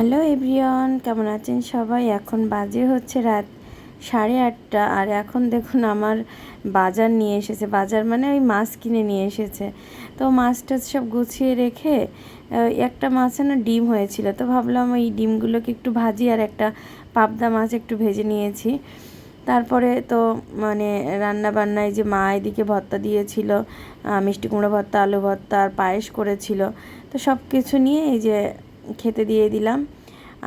Hello everyone, কেমন আছেন সবাই? এখন বাজে হচ্ছে রাত সাড়ে আটটা। আর এখন দেখুন আমার বাজার নিয়ে এসেছে। বাজার মানে ওই মাছ কিনে নিয়ে এসেছে। তো মাছটা সব গুছিয়ে রেখে একটা মাছে না ডিম হয়েছিল। তো ভাবলাম ওই ডিমগুলোকে একটু ভাজি আর একটা পাবদা মাছ একটু ভেজে নিয়েছি। তারপরে তো মানে রান্না বান্নায় যে মা এদিকে ভর্তা দিয়েছিল মিষ্টি কুমড়ো ভর্তা, আলু ভর্তা আর পায়েস করেছিল। তো সব কিছু নিয়ে এই যে খেতে দিয়ে দিলাম।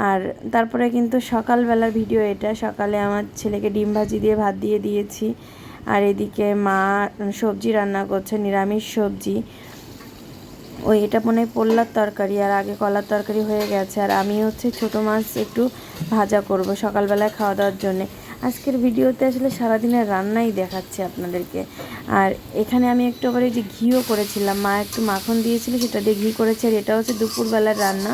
আর তারপরে কিন্তু সকালবেলার ভিডিও এটা। সকালে আমার ছেলেকে ডিম ভাজি দিয়ে ভাত দিয়ে দিয়েছি। আর এদিকে মা সবজি রান্না করছে, নিরামিষ সবজি। ওই এটা মনে হয় পোল্লার তরকারি আর আগে কলার তরকারি হয়ে গেছে। আর আমি হচ্ছে ছোটো মাছ একটু ভাজা করব সকালবেলায় খাওয়া দাওয়ার জন্যে। আজকের ভিডিওতে আসলে সারাদিনের রান্নাই দেখাচ্ছে আপনাদেরকে। আর এখানে আমি একটু আবার এই যে ঘিও করেছিলাম, মা একটু মাখন দিয়েছিল, সেটা দিয়ে ঘি করেছে। আর এটা হচ্ছে দুপুরবেলার রান্না।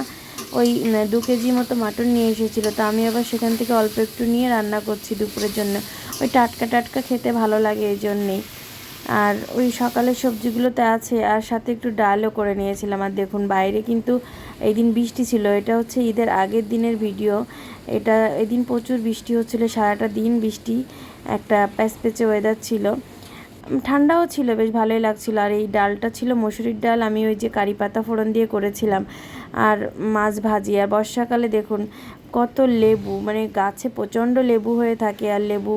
ওই দু কেজি মতো মাটন নিয়ে এসেছিল। তো আমি আবার সেখান থেকে অল্প একটু নিয়ে রান্না করছি দুপুরের জন্য। ওই টাটকা টাটকা খেতে ভালো লাগে এই জন্যেই। আর ওই সকালের সবজিগুলোতে আছে, আর সাথে একটু ডালও করে নিয়েছিলাম। আর দেখুন, বাইরে কিন্তু এই দিন বৃষ্টি ছিল। এটা হচ্ছে ঈদের আগের দিনের ভিডিও। এটা এদিন প্রচুর বৃষ্টি হচ্ছিল, সারাটা দিন বৃষ্টি, একটা প্যাচপ্যাচে ওয়েদার ছিল। ঠান্ডাও ছিল, বেশ ভালোই লাগছিল। আর এই ডালটা ছিল মসুরির ডাল, আমি ওই যে কারি পাতা ফোড়ন দিয়ে করেছিলাম। আর মাছ ভাজি, আর বর্ষাকালে দেখুন, কত লেবু মানে গাছে প্রচণ্ড লেবু হয়ে থাকে, আর লেবু